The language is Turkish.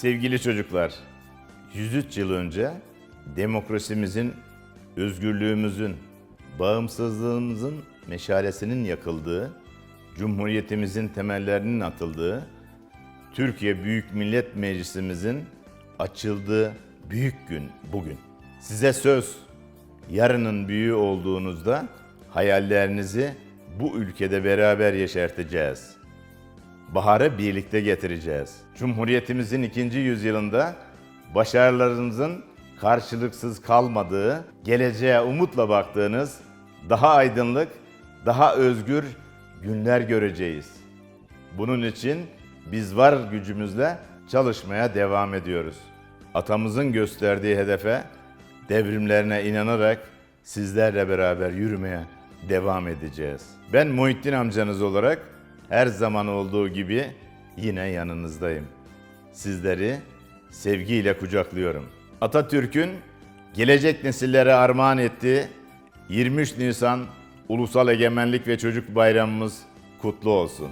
Sevgili çocuklar, 103 yıl önce demokrasimizin, özgürlüğümüzün, bağımsızlığımızın meşalesinin yakıldığı, cumhuriyetimizin temellerinin atıldığı, Türkiye Büyük Millet Meclisimizin açıldığı büyük gün bugün. Size söz, yarının büyüğü olduğunuzda hayallerinizi bu ülkede beraber yeşerteceğiz. Baharı birlikte getireceğiz. Cumhuriyetimizin ikinci yüzyılında başarılarınızın karşılıksız kalmadığı, geleceğe umutla baktığınız daha aydınlık, daha özgür günler göreceğiz. Bunun için biz var gücümüzle çalışmaya devam ediyoruz. Atamızın gösterdiği hedefe, devrimlerine inanarak sizlerle beraber yürümeye devam edeceğiz. Ben Muhittin amcanız olarak her zaman olduğu gibi yine yanınızdayım. Sizleri sevgiyle kucaklıyorum. Atatürk'ün gelecek nesillere armağan ettiği 23 Nisan Ulusal Egemenlik ve Çocuk Bayramımız kutlu olsun.